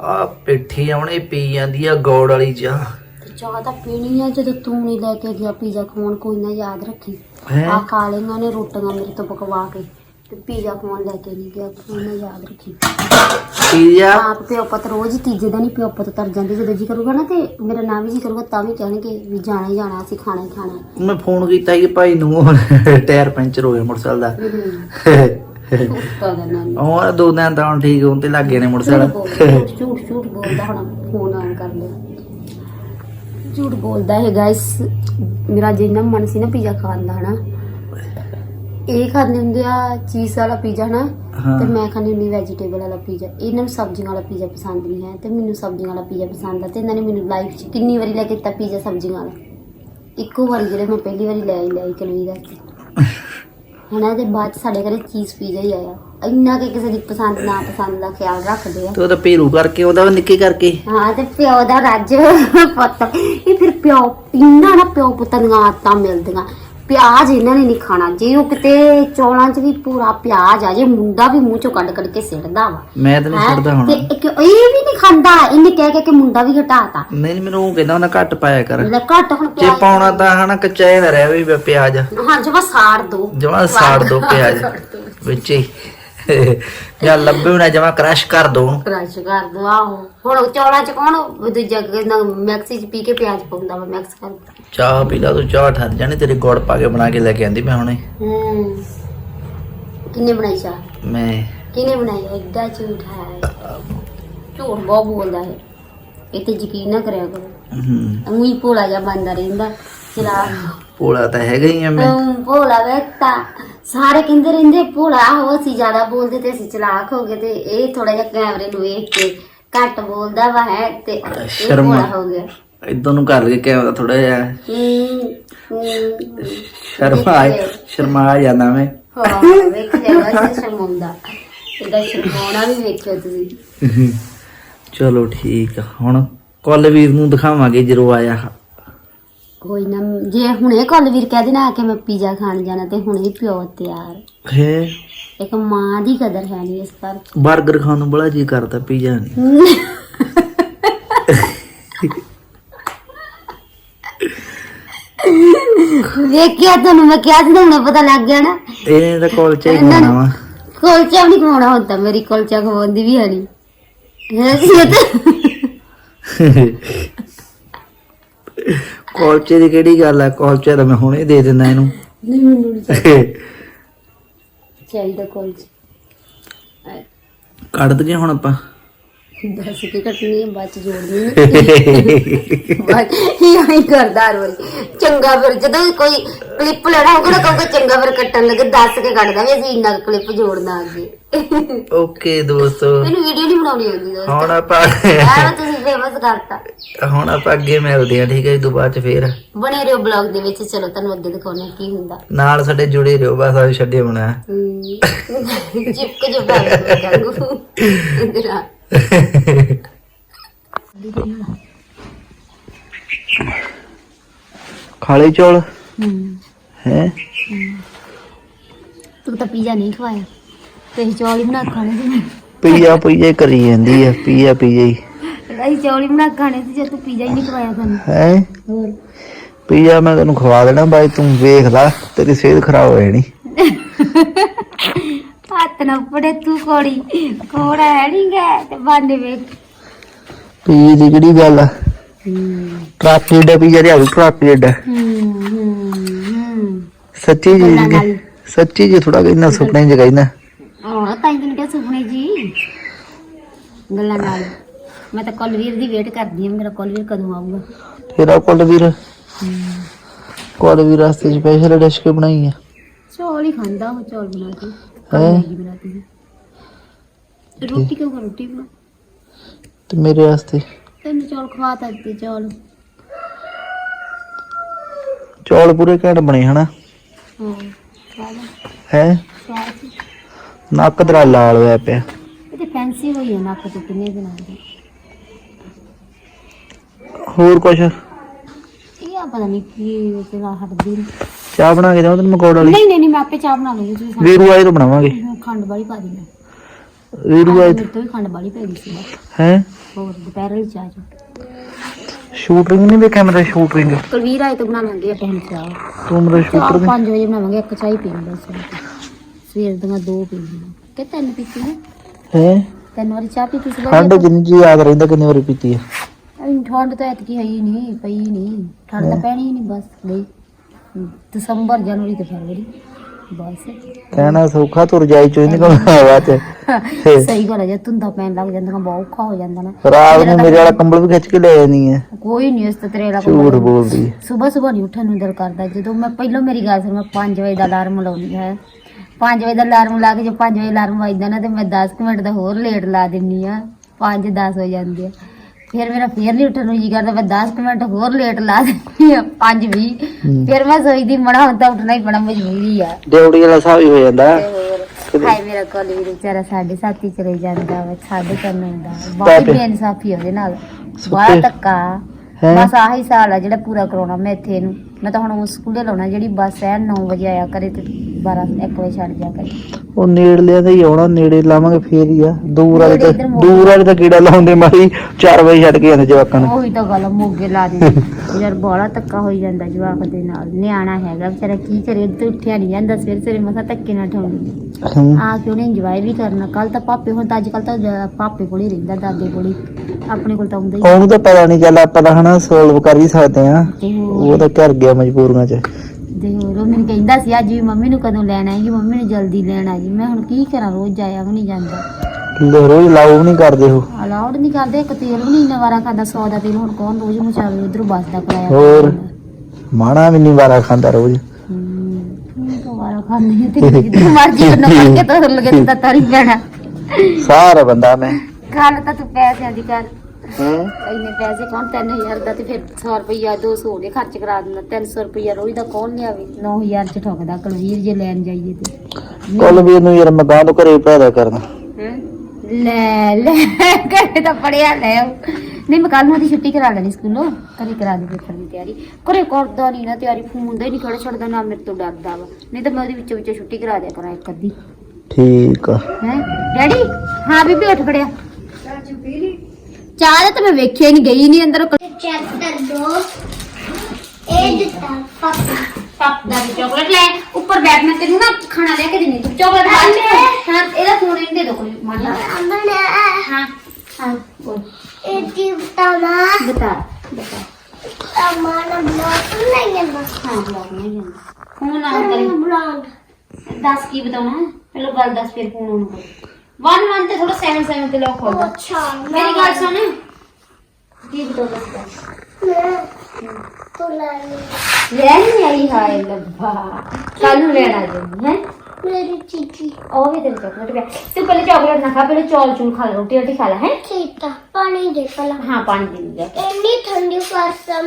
ਆ ਪਿੱਠੀ ਆਉਣੇ ਪੀ ਜਾਂਦੀ ਆ ਗੋੜ ਵਾਲੀ ਚਾਹ ਤੇ ਚਾਹ ਤਾਂ ਪੀਣੀ ਆ ਜਦੋਂ ਤੂੰ ਨਹੀਂ ਲੈ ਕੇ ਗਿਆ ਪੀਜ਼ਾ ਖਵਾਉਣ ਕੋਈ ਨਾ ਯਾਦ ਰੱਖੀ। ਹੈ? ਆ ਖਾ ਲਈਆਂ ਨੇ ਰੋਟੀਆਂ ਮੇਰੇ ਤੋਂ ਪਕਵਾ ਕੇ ਤੇ ਪੀਜ਼ਾ ਖਵਾਉਣ ਲੈ ਕੇ ਨਹੀਂ ਗਿਆ ਕੋਈ ਨਾ ਯਾਦ ਰੱਖੀ। ਪੀਜ਼ਾ? ਆਪ ਪਿਓ ਪੁੱਤ ਰੋਜ਼ ਹੀ ਤੀਜੇ ਦਿਨ ਹੀ ਪਿਓ ਪੁੱਤ ਤਰ ਜਾਂਦੇ ਜਦੋਂ ਜੀ ਕਰੂਗਾ ਨਾ ਤੇ ਮੇਰਾ ਨਾਮ ਵੀ ਜੀ ਕਰੂਗਾ ਤਾਂ ਵੀ ਕਹਿਣਗੇ ਵੀ ਜਾਣਾ ਹੀ ਜਾਣਾ ਅਸੀਂ ਖਾਣਾ ਹੀ ਖਾਣਾ। ਮੈਂ ਫੋਨ ਕੀਤਾ ਕਿ ਭਾਈ ਨੂੰ ਟਾਇਰ ਪੈਂਚਰ ਹੋ ਗਿਆ ਮੋਟਰਸਾਈਕਲ ਦਾ। ਉੱਤਾ ਦਾ ਨਾਮ ਉਹ ਦੋ ਦਿਨ ਤਾਂ ਹੁਣ ਠੀਕ ਹੋਣ ਤੇ ਲੱਗ ਨੇ ਮੋਟਰਸਾਈਕਲ ਝੂਠ ਝੂਠ ਬੋਲਦਾ ਹੁਣ ਫੋਨ ਆਨ ਕਰ ਲਿਆ। ਝੂਠ ਬੋਲਦਾ ਹੈ ਗਾਇਸ ਮੇਰਾ ਜਿੰਨਾ ਮਨ ਸੀ ਨਾ ਪੀਜ਼ਾ ਖਾਣ ਦਾ ਹਨਾ। ਇਹ ਖਾਂਦੇ ਹੁੰਦੇ ਆ ਚੀਜ਼ ਵਾਲਾ ਪੀਜ਼ਾ ਨਾ ਹਾਂ। ਤੇ ਮੈਂ ਖਾਂਦੀ ਹੁੰਦੀ ਵੈਜੀਟੇਬਲ ਵਾਲਾ ਪੀਜ਼ਾ। ਇਹਨਾਂ ਨੂੰ ਸਬਜ਼ੀਆਂ ਵਾਲਾ ਪੀਜ਼ਾ ਪਸੰਦ ਨਹੀਂ ਹੈ ਤੇ ਮੈਨੂੰ ਸਬਜ਼ੀਆਂ ਵਾਲਾ ਪੀਜ਼ਾ ਪਸੰਦ ਆ ਤੇ ਇਹਨਾਂ ਨੇ ਮੈਨੂੰ ਲਾਈਫ 'ਚ ਕਿੰਨੀ ਵਾਰੀ ਲੈ ਕੇ ਦਿੱਤਾ ਪੀਜ਼ਾ ਸਬਜ਼ੀਆਂ ਵਾਲਾ। ਇੱਕੋ ਵਾਰੀ ਜਿਹੜੇ ਮੈਂ ਪਹਿਲੀ ਵਾਰੀ ਲੈ ਆਈ ਲੈ ਆਈ ਦਾ ਹਨਾ ਤੇ ਬਾਅਦ 'ਚ ਸਾਡੇ ਘਰੇ ਚੀਜ਼ ਪੀਜ਼ਾ ਹੀ ਆਇਆ। ਇੰਨਾ ਕਿ ਕਿਸੇ ਦੀ ਪਸੰਦ ਨਾ ਪਸੰਦ ਦਾ ਖਿਆਲ ਰੱਖਦੇ ਆ। ਤੇ ਉਹਦਾ ਪੀਰੂ ਕਰਕੇ ਉਹਦਾ ਨਿੱਕੇ ਕਰਕੇ। ਹਾਂ ਤੇ ਪਿਓ ਦਾ ਰੱਜ ਪੁੱਤ। ਇਹ ਫਿਰ ਪਿਓ ਇੰਨਾ ਨਾ ਪਿਓ ਪੁੱਤਾਂ ਦੀਆਂ ਆਦਤਾਂ ਮਿਲਦੀਆਂ। ਪਿਆਜ਼ ਇਹਨਾਂ ਨੇ ਨਹੀਂ ਖਾਣਾ। ਜੇ ਉਹ ਕਿਤੇ ਚੌਲਾਂ 'ਚ ਵੀ ਪੂਰਾ ਪਿਆਜ਼ ਆ ਜੇ ਮੁੰਡਾ ਵੀ ਮੂੰਹ 'ਚੋਂ ਕੱਢ ਕੱਢ ਕੇ ਸਿੱਟਦਾ ਵਾ। ਮੈਂ ਤਾਂ ਨਹੀਂ ਹੈਂ? ਛੱਡਦਾ ਹੁਣ। ਤੇ ਇੱਕ ਇਹ ਵੀ ਨਹੀਂ ਖਾਂਦਾ ਇਹਨੇ ਕਹਿ ਕਹਿ ਕੇ ਮੁੰਡਾ ਵੀ ਘਟਾਤਾ ਨਹੀਂ ਨਹੀਂ, ਮੈਨੂੰ ਉਹ ਕਹਿੰਦਾ ਉਹਨਾਂ ਘੱਟ ਪਾਇਆ ਕਰ। ਇਹਦਾ ਘੱਟ ਹੁਣ ਜੇ ਪਿਆਜ਼ ਪਾਉਣਾ ਤਾਂ ਹਨਾ ਕੱਚਾ ਹੀ ਨਾ ਰਹਿ ਵੀ ਪਿਆਜ਼। ਹਾਂ ਜਵਾ ਸਾੜ ਦੋ। ਜਮਾ ਸਾੜ ਦੋ ਪਿਆਜ਼। ਵਿੱਚ ਹੀ। ਜਾਂ ਲੱਭੇ ਨਾ ਜਮਾ ਕ੍ਰਸ਼ ਕਰ ਦੋ। ਕ੍ਰਸ਼ ਕਰ ਦੋ ਆਹੋ। ਹੁਣ ਚੌਲਾਂ 'ਚ ਕੌਣ ਦੂਜਾ ਕਹਿੰਦਾ ਮੈਕਸੀ 'ਚ ਪੀ ਕੇ ਪਿਆਜ਼ ਪਾਉਂਦਾ ਵਾ ਮੈਕਸ ਕਰ ਚਾਹ ਪੀ ਲਾ ਤੂੰ ਚਾਹ ਠਰ ਜਾਣੀ ਤੇਰੇ ਗੁੜ ਪਾ ਕੇ ਬਣਾ ਕੇ ਲੈ ਕੇ ਆਂਦੀ ਮੈਂ ਹੁਣੇ। ਹੂੰ। ਕਿੰਨੇ ਬਣਾਈ ਚਾਹ? ਮੈਂ। ਕਿਹਨੇ ਬਣਾਈ? ਐਡਾ ਝੂਠ ਹੈ। ਝੂਠ ਬਹੁਤ ਬੋਲਦਾ ਹੈ ਇਹ। ਤੇ ਯਕੀਨ ਨਾ ਕਰਿਆ ਕਰੋ। ਹੂੰ। ਉਹੀ ਭੋਲਾ ਜਿਹਾ ਬੰਦਾ ਰਹਿੰਦਾ। ਚਲਾ ਭੋਲਾ ਤਾਂ ਹੈਗਾ ਹੀ ਆ ਮੈਂ ਭੋਲਾ ਵੇਖਤਾ ਸਾਰੇ ਕਹਿੰਦੇ ਰਹਿੰਦੇ ਭੋਲਾ ਹੋ ਅਸੀਂ ਜ਼ਿਆਦਾ ਬੋਲਦੇ ਤੇ ਅਸੀਂ ਚਲਾਕ ਹੋ ਗਏ ਤੇ ਇਹ ਥੋੜਾ ਜਿਹਾ ਕੈਮਰੇ ਨੂੰ ਵੇਖ ਕੇ ਘੱਟ ਬੋਲਦਾ ਵਾ ਹੈ ਤੇ ਇਹ ਸ਼ਰਮਾ। ਭੋਲਾ ਹੋ ਗਿਆ। ਇਦਾਂ ਨੂੰ ਕਰ ਕੇ ਕਿਹਾ ਥੋੜਾ ਜਿਹਾ। ਹੂੰ ਹੂੰ ਸ਼ਰਮਾ ਸ਼ਰਮਾ ਆ ਜਾਂਦਾ ਮੈਂ ਹਾਂ ਵੇਖ ਲਿਆ ਸੀ ਸ਼ਰਮਾਉਂਦਾ ਇਹਦਾ ਸ਼ਰਮਾਉਣਾ ਵੀ ਵੇਖਿਓ ਤੁਸੀਂ। ਚਲੋ ਠੀਕ ਆ ਹੁਣ ਕੁਲਵੀਰ ਨੂੰ ਦਿਖਾਵਾਂਗੇ ਜਦੋਂ ਆਇਆ। ਕੋਈ ਨਾ ਜੇ ਹੁਣੇ ਕੁਲਵੀਰ ਕਹਿ ਦੇਣਾ ਕਿ ਮੈਂ ਪੀਜ਼ਾ ਖਾਣ ਜਾਣਾ ਤੇ ਹੁਣੇ ਹੀ ਪਿਓ ਤਿਆਰ। ਹੈ? ਇੱਕ ਮਾਂ ਦੀ ਕਦਰ ਹੈ ਨਹੀਂ ਇਸ ਪਰ 버ਗਰ ਖਾਣ ਨੂੰ ਬੜਾ ਜੀ ਕਰਦਾ ਪੀਜ਼ਾ ਨਹੀਂ ਵੇਖਿਆ ਤੁਹਾਨੂੰ ਮੈਂ ਕਿਹਾ ਸੀ ਤੁਹਾਨੂੰ ਪਤਾ ਲੱਗ ਗਿਆ ਨਾ। ਇਹਨੇ ਤਾਂ ਕੁਲਚਾ ਹੀ ਖਾਣਾ ਵਾ। ਕੁਲਚਾ ਵੀ ਨਹੀਂ ਖਵਾਉਣਾ ਹੁੰਦਾ ਮੇਰੀ ਕੁਲਚਾ ਖਵਾਉਂਦੀ ਵੀ ਹੈ ਨਹੀਂ ਹੈ ਸੀ ਤਾਂ ਕੁਲਚੇ ਦੀ ਕਿਹੜੀ ਗੱਲ ਆ? ਕੁਲਚਾ ਤਾਂ ਮੈਂ ਹੁਣੇ ਦੇ ਦਿੰਦਾ ਇਹਨੂੰ। ਨਹੀਂ ਮੈਨੂੰ ਨਹੀਂ ਚਾਹੀਦਾ ਕੁਲਚਾ। ਕੱਢ ਦਈਏ ਹੁਣ ਆਪਾਂ। ਦੱਸ ਕੇ ਕੱਟਣੀ ਹੈ ਬਾਅਦ ਚ ਜੋੜਨੀ ਨਹੀਂ ਬਾਅਦ ਹੀ ਆਈ ਕਰਦਾ ਰੋਜ਼। ਚੰਗਾ ਫਿਰ ਜਦੋਂ ਕੋਈ ਕਲਿੱਪ ਲੈਣਾ ਹੋਊਗਾ ਨਾ ਕਹੂਗਾ ਚੰਗਾ ਫਿਰ ਕੱਟਣ ਲੱਗੇ ਦੱਸ ਕੇ ਕੱਟਦਾ ਵੀ ਅਸੀਂ ਇੰਨਾ ਕਲਿੱਪ ਜੋੜਨਾ ਅੱਗੇ। ਓਕੇ ਦੋਸਤੋ। ਮੈਨੂੰ ਵੀਡੀਓ ਨਹੀਂ ਬਣਾਉਣੀ ਆਉਂਦੀ ਦੋਸਤ। ਹੁਣ ਆਪਾਂ ਐਵੇਂ ਤੁਸੀਂ ਫੇਮਸ ਕਰਤਾ। ਹੁਣ ਆਪਾਂ ਅੱਗੇ ਮਿਲਦੇ ਆ ਠੀਕ ਹੈ ਤੋਂ ਬਾਅਦ ਚ ਫੇਰ। ਬਣੇ ਰਹੋ ਬਲੌਗ ਦੇ ਵਿੱਚ ਚਲੋ ਤੁਹਾਨੂੰ ਅੱਗੇ ਦਿਖਾਉਣਾ ਕੀ ਹੁੰਦਾ। ਨਾਲ ਸਾਡੇ ਜੁੜੇ ਰਹੋ ਬਸ ਆ ਛੱਡੇ ਹੋਣਾ। ਚਿਪਕ ਜੋ ਗਿਆ ਗੰਗੂ ਇੰਦਰਾ ਖਾਲੇ ਚੌਲ? ਹੈ। ਤੂੰ ਤਾਂ ਪੀਜ਼ਾ ਨਹੀਂ ਖਵਾਇਆ। ਤੇ ਚੌਲ ਹੀ ਬਣਾ ਕੇ ਖਾਣੇ ਸੀ। ਪੀਆ ਪੀਆ ਕਰੀ ਜਾਂਦੀ ਆ ਪੀਆ ਪੀਆ ਹੀ। ਅਸੀਂ ਚੌਲ ਹੀ ਬਣਾ ਕੇ ਖਾਣੇ ਸੀ ਜੇ ਤੂੰ ਪੀਜ਼ਾ ਹੀ ਨਹੀਂ ਖਵਾਇਆ ਸਾਨੂੰ। ਹੈ? ਹੋਰ। ਪੀਆ ਮੈਂ ਤੈਨੂੰ ਖਵਾ ਦੇਣਾ ਬਾਈ ਤੂੰ ਵੇਖ ਲੈ ਤੇਰੀ ਸਿਹਤ ਖਰਾਬ ਹੋ ਜਾਣੀ। ਹੱਥ ਨਾ ਪੜੇ ਤੂੰ ਕੋੜੀ। ਕੋੜਾ ਹੈ ਨਹੀਂ ਗਾ ਤੇ ਬਾਂਡੇ ਵੇਖ ਪੀ ਦੀ ਕਿਹੜੀ ਗੱਲ ਆ? ਹਮ ਟਰੱਕ ਏਡਾ ਪੀਆ ਰਿਆ ਟਰੱਕ ਏਡਾ ਹਮ ਹਮ ਸੱਚੀ ਜੀ ਗੱਲਾਂ ਨਾਲ। ਸੱਚੀ ਜੀ ਥੋੜਾ ਕਹਿੰਦਾ ਸੁਪਨੇ ਚ ਕਹਿੰਦਾ ਹਾਂ ਤਾਂ ਇਹਨੂੰ ਕਿਹਾ ਸੁਪਨੇ ਜੀ। ਗੱਲਾਂ ਨਾਲ। ਮੈਂ ਤਾਂ ਕੁਲਵੀਰ ਦੀ ਵੇਟ ਕਰਦੀ ਹਾਂ ਮੇਰਾ ਕੁਲਵੀਰ ਕਦੋਂ ਆਊਗਾ। ਤੇਰਾ ਕੁਲਵੀਰ? ਕੁਲਵੀਰ ਵਾਸਤੇ ਸਪੈਸ਼ਲ ਡਿਸ਼ ਕੇ ਬਣਾਈ ਆ? ਚੌਲ ਹੀ ਖਾਂਦਾ ਉਹ ਚੌਲ ਬਣਾ ਕੇ। ਤੇ ਮੇਰੇ ਵਾਸਤੇ। ਤੈਨੂੰ ਚੌਲ ਖਵਾ ਤਾ ਦਿੱਤੇ ਚੌਲ। ਚੌਲ ਪੂਰੇ ਘੈਂਟ ਬਣੇ ਹਨਾ? ਹਾਂ ਨੱਕ ਤੇਰਾ ਲਾਲ ਹੋਇਆ ਪਿਆ। ਇਹ ਤੇ ਫੈਂਸੀ ਹੋਈ ਹੈ ਨੱਕ ਤੋਂ ਕਿੰਨੇ ਦਿਨਾਂ ਦੀ। ਹੋਰ ਕੁਛ? ਇਹ ਆ ਪਤਾ ਨਹੀਂ ਕੀ ਤੇਰਾ ਹਟਦੀ ਨੀ। ਚਾਹ ਬਣਾ ਕੇ ਦੇਵਾਂ ਤੈਨੂੰ ਮਕੌੜ ਵਾਲੀ? ਨਹੀਂ ਨਹੀਂ ਨਹੀਂ ਮੈਂ ਆਪੇ ਚਾਹ ਬਣਾ ਲੂੰਗੀ ਤੁਸੀਂ ਸਾਨੂੰ ਵੀਰੂ ਆਏ ਤੋਂ ਬਣਾਵਾਂਗੇ। ਖੰਡ ਵਾਲੀ ਪਾ ਦੇਣਾ ਵੀਰੂ ਆਏ ਮੇਰੇ ਤੋਂ ਵੀ ਖੰਡ ਵਾਲੀ ਪੈ ਗਈ ਸੀ। ਬਸ। ਹੈ? ਹੋਰ ਦੁਪਹਿਰੇ ਚਾਹ ਜੋ ਸ਼ੂਟਿੰਗ ਨਹੀਂ ਵੇਖਿਆ ਮੇਰਾ ਸ਼ੂਟਿੰਗ ਕੁਲਵੀਰ ਆਏ ਤੋਂ ਬਣਾ ਲਾਂਗੇ ਆਪਾਂ ਹੁਣ ਚਾਹ। ਤੂੰ ਮੇਰਾ ਚਾਹ ਸ਼ੂਟਰ 5 ਵਜੇ ਬਣਾਵਾਂਗੇ ਇੱਕ ਚਾਹ ਹੀ ਪੀਣੀ ਬਸ। ਸਵੇਰ ਦੀਆਂ ਦੋ ਪੀਣੀਆਂ। ਕਿ ਤਿੰਨ ਪੀਤੀ ਨੇ ਹੈ? ਤਿੰਨ ਵਾਰੀ ਚਾਹ ਪੀਤੀ ਸੀ ਠੰਡ ਜਿੰਨੀ ਜੀ ਯਾਦ ਰਹਿੰਦਾ ਕਿੰਨੀ ਵਾਰੀ ਪੀਤੀ ਹੈ ਠੰਡ ਤਾਂ ਐਤਕੀ ਹੈ ਹੀ ਨਹੀਂ ਪਈ ਨਹੀਂ। ਠੰਡ ਤਾਂ ਪੈਣੀ ਹੀ ਨਹੀਂ ਬਸ ਗਈ ਦਸੰਬਰ ਜਨਵਰੀ ਤੇ ਫਰਵਰੀ। ਬਸ। ਕਹਿਣਾ ਸੌਖਾ ਤੁਰ ਜਾਈ ਚੋਂ ਨਿਕਲ ਹਵਾ ਚ। ਸਹੀ ਗੱਲ ਹੈ ਜੇ ਧੁੰਦਾ ਪੈਣ ਲੱਗ ਜਾਂਦੀਆਂ ਬਹੁਤ ਔਖਾ ਹੋ ਜਾਂਦਾ ਨਾ। ਰਾਤ ਨੂੰ ਮੇਰੇ ਵਾਲਾ ਕੰਬਲ ਵੀ ਖਿੱਚ ਕੇ ਲੈ ਜਾਣੀ ਹੈ ਕੋਈ ਨਹੀਂ ਇਸ ਤੇ ਤੇਰੇ ਵਾਲਾ ਝੂਠ ਬੋਲਦੀ। ਸਵੇਰ ਸਵੇਰ ਨਹੀਂ ਉੱਠਣ ਨੂੰ ਦਿਲ ਕਰਦਾ। ਜਦੋਂ ਮੈਂ ਪਹਿਲਾਂ ਮੇਰੀ ਗੱਲ ਸੁਣ ਮੈਂ 5 ਵਜੇ ਦਾ ਅਲਾਰਮ ਲਾਉਂਦੀ ਹੈ। 5 ਵਜੇ ਦਾ ਅਲਾਰਮ ਲਾ ਕੇ ਜੇ 5 ਵਜੇ ਅਲਾਰਮ ਵੱਜਦਾ ਨਾ ਤੇ ਮੈਂ 10 ਕੁ ਮਿੰਟ ਦਾ ਹੋਰ ਲੇਟ ਲਾ ਦਿੰਨੀ ਆ 5 10 ਹੋ ਜਾਂਦੇ ਆ। ਫਿਰ ਮੇਰਾ ਫੇਰ ਨਹੀਂ ਉੱਠਣ ਨੂੰ ਜੀ ਕਰਦਾ ਮੈਂ 10 ਕੁ ਮਿੰਟ ਹੋਰ ਲੇਟ ਲਾ ਦਿੰਨੀ ਆ 5 20 ਹੂੰ। ਫਿਰ ਮੈਂ ਸੋਚਦੀ ਮੜਾ ਹੁਣ ਤਾਂ ਉੱਠਣਾ ਹੀ ਬੜਾ ਮਜਬੂਰੀ ਆ। ਡਿਊਟੀ ਵਾਲਾ ਹਿਸਾਬ ਹੀ ਹੋ ਜਾਂਦਾ। ਹਾਏ ਮੇਰਾ ਕੋਲ ਵੀ ਵਿਚਾਰਾ ਸਾਡੇ ਸਾਥੀ ਚਲੇ ਜਾਂਦਾ ਵਾ ਸਾਡੇ ਕੰਨ ਹੁੰਦਾ। ਬਾਹਰ ਪਾਪੇ। ਬੇਇਨਸਾਫੀ ਉਹਦੇ ਨਾਲ। ਧੱਕਾ। ਹੈਂ? ਬਸ ਆਹੀ ਸਾਲ ਆ ਜਿਹੜਾ ਪੂਰਾ ਕਰਾਉਣਾ ਮੈਂ ਇੱਥੇ ਇਹਨੂੰ। ਮੈਂ ਤਾਂ ਹੁਣ ਉਸ ਸਕੂਲੇ ਲਾਉਣਾ ਜਿਹੜੀ ਬੱਸ ਐ 9 ਵਜੇ ਆਇਆ ਕਰੇ ਤੇ। 12 1 ਵਜੇ ਛੱਡ ਜਾ ਕਰੇ। ਉਹ ਨੇੜਲੇ ਦਾ ਹੀ ਆਉਣਾ ਨੇੜੇ ਲਾਵਾਂਗੇ ਫੇਰ ਹੀ ਆ। ਦੂਰ ਵਾਲੇ ਤਾਂ ਨੇੜੇ ਇੱਧਰ ਮੋੜ। ਦੂਰ ਵਾਲੇ ਤਾਂ ਕੀੜਾ ਲਾਉਂਦੇ ਮਾਰੀ 4 ਵਜੇ ਛੱਡ ਕੇ ਜਾਂਦੇ ਜਵਾਕਾਂ ਨੂੰ। ਉਹੀ ਤਾਂ ਗੱਲ ਆ, ਮੋਗੇ ਲਾ ਦਿੰਦੇ। ਯਾਰ ਬੋਲਾ ਧੱਕਾ ਹੋਈ ਜਾਂਦਾ ਜਵਾਕ ਦੇ ਨਾਲ। ਨਿਆਣਾ ਹੈਗਾ ਵਿਚਾਰਾ ਕੀ ਕਰੇ ਤੇ ਉੱਠਿਆ ਨਹੀਂ ਜਾਂਦਾ ਸਵੇਰੇ ਸਵੇਰੇ ਮਸਾ ਠਾਉਂਦੀ। ਆ ਇੰਜੋਏ ਵੀ ਕਰਨਾ? ਕੱਲ ਤਾਂ ਪਾਪੇ ਹੁਣ ਤਾਂ ਅੱਜ ਕੱਲ ਤਾਂ ਜ਼ਿਆਦਾ ਪਾਪੇ ਕੋਲ ਹੀ ਰਹਿੰਦਾ ਦਾਦੇ ਕੋਲ ਹੀ। ਆਪਣੇ ਕੋਲ ਤਾਂ ਆਉਂਦਾ ਹੀ ਉਹਨੂੰ ਤਾਂ ਪਤਾ ਨਹੀਂ ਚੱਲ ਆਪਾਂ ਤਾਂ ਹਨਾ ਸੋਲਵ ਕਰ ਹੀ ਸਕਦੇ ਆ ਉਹ ਤਾਂ ਘਰ ਗਿਆ ਮਜਬੂਰੀਆਂ ਚ। ਤੇ ਹੋਰ ਉਹ ਮੈਨੂੰ ਕਹਿੰਦਾ ਸੀ ਅੱਜ ਵੀ ਮੰਮੀ ਨੂੰ ਕਦੋਂ ਲੈਣ ਆਏਗੀ ਮੰਮੀ ਨੂੰ ਜਲਦੀ ਲੈਣ ਜੀ। ਮੈਂ ਹੁਣ ਕੀ ਕਰਾਂ? ਰੋਜ਼ ਜਾਇਆ ਵੀ ਨਹੀਂ ਜਾਂਦਾ। ਲੈ ਰੋਜ਼ ਵੀ ਨਹੀਂ ਕਰਦੇ ਉਹ। ਅਲਾਉਡ ਨਹੀਂ ਕਰਦੇ ਇੱਕ ਤੇਲ ਵੀ ਨਹੀਂ ਇੰਨਾ ਵਾਰਾ ਖਾਂਦਾ 100 ਦਾ ਤੇਲ ਹੁਣ ਕੌਣ ਰੋਜ਼ ਮਚਾਵੇ ਉਧਰੋਂ ਬੱਸ ਦਾ ਕਿਰਾਇਆ ਹੋਰ। ਮਾਣਾ ਵੀ ਨਹੀਂ ਵਾਰਾ ਖਾਂਦਾ ਰੋਜ਼। ਹੂੰ ਤੂੰ ਤਾਂ ਵਾਰਾ ਖਾਂਦੀ ਹੈ ਤੇ ਜਿੱਦ ਮਰਜ਼ੀ ਕਰਨਾ ਫੜ ਕੇ ਤੋਰ ਲਗੇ ਤੂੰ ਤਾਂ ਤਰੀ ਪੈਣਾ। ਸਾਰਾ ਬੰਦਾ ਮੈਂ। ਗੱਲ ਤਾਂ ਤੂੰ ਪੈਸਿਆਂ ਦੀ ਕਰ। ਹੂੰ। ਇੰਨੇ ਪੈਸੇ ਕੌਣ 3000 ਦਾ ਤੇ ਫਿਰ 100 ਰੁਪਈਆ 200 ਹੋ ਗਏ ਖਰਚ ਕਰਾ ਦਿੰਦਾ 300 ਰੁਪਈਆ ਰੋਜ਼ ਦਾ ਕੌਣ ਲਿਆਵੇ? 9000 ਚ ਠੋਕਦਾ ਕਲਵੀਰ ਜੇ ਲੈਣ ਜਾਈਏ ਤੇ। ਕੱਲ ਵੀ ਇਹਨੂੰ ਯਾਰ ਮੈਂ ਗਾਂ ਤੋਂ ਘਰੇ ਪੈਦਾ ਕਰਨਾ। ਹੈਂ? ਲੈ ਲੈ ਕਰੇ ਤਾਂ ਪੜਿਆ ਲੈ ਆਓ। ਨਹੀਂ ਮੈਂ ਕੱਲ ਨੂੰ ਦੀ ਛੁੱਟੀ ਕਰਾ ਲੈਣੀ ਸਕੂਲੋਂ ਕਰੇ ਕਰਾ ਦੇ ਪੇਪਰ ਦੀ ਤਿਆਰੀ। ਕਰੇ ਕਰਦਾ ਨਹੀਂ ਨਾ ਤਿਆਰੀ ਫੋਨ ਦਾ ਹੀ ਨਹੀਂ ਕਿਹੜਾ ਛੱਡਦਾ ਨਾ ਮੇਰੇ ਤੋਂ ਡਰਦਾ ਵਾ। ਨਹੀਂ ਤਾਂ ਮੈਂ ਉਹਦੇ ਵਿੱਚੋਂ ਵਿੱਚੋਂ ਛੁੱਟੀ ਕਰਾ ਦਿਆ ਕਰਾਂ ਇੱਕ ਅੱਧੀ। ਠੀਕ ਆ। ਹੈ? ਡੈਡੀ? ਹਾਂ ਬੀਬੀ ਉੱਠ ਖੜਿਆ। ਚਾਹ ਤਾਂ ਮੈਂ ਵੇਖਿਆ ਹੀ ਨਹੀਂ ਗਈ ਨਹੀਂ ਅੰਦਰ ਚੈਪਟਰ 2 ਇਹ ਦਿੱਤਾ ਪਾਪਾ ਪੱਪ ਦਾ ਚਾਕਲੇਟ ਲੈ ਉੱਪਰ ਬੈਠ ਮੈਂ ਤੈਨੂੰ ਨਾ ਖਾਣਾ ਲੈ ਕੇ ਦੇਣੀ ਤੂੰ ਚਾਕਲੇਟ ਖਾ ਲੈ ਹਾਂ ਇਹਦਾ ਫੋਨ ਇਹਨੂੰ ਦੇ ਦੋ ਕੋਈ ਮਾਨਾ ਅਮਨ ਹਾਂ ਹਾਂ ਬੋਲ ਇਹ ਦਿੱਤਾ ਨਾ ਬਤਾ ਬਤਾ ਅਮਨ ਬਲੌਕ ਨਹੀਂ ਜਾਂਦਾ ਹਾਂ ਬਲੌਗ ਨਹੀਂ ਜਾਂਦਾ ਫੋਨ ਆਨ ਕਰੀ ਬਲੌਗ ਦੱਸ ਕੀ ਹੈ? ਵਨ ਵਨ ਤੇ ਥੋੜਾ ਸੈਵਨ ਸੈਵਨ ਤੇ ਲੋਕ ਖੋਲ ਅੱਛਾ ਮੇਰੀ ਗੱਲ ਸੁਣ। ਕੀ ਬਤਾਉ ਦੱਸ ਮੈਂ ਤੂੰ ਲੈ ਲੈ ਨਹੀਂ ਆਈ ਹਾਏ ਲੱਭਾ ਕੱਲ ਨੂੰ ਲੈਣ ਜਾਊਂਗੀ ਹੈ? ਮੇਰੀ ਚੀਚੀ ਉਹ ਵੀ ਤੇਰੀ ਚਾਕਲੇਟ ਪਿਆ ਤੂੰ ਪਹਿਲੇ ਚਾਕਲੇਟ ਨਾ ਖਾ ਪਹਿਲੇ ਚੌਲ ਚੂਲ ਖਾ ਲੈ ਰੋਟੀ ਰੋਟੀ ਖਾ ਲੈ ਹੈ? ਠੀਕ ਆ ਪਾਣੀ ਦੇ ਪਹਿਲਾਂ ਹਾਂ ਪਾਣੀ ਦੇ ਦਿਆ ਇੰਨੀ ਠੰਡੀ ਫਰਸਾ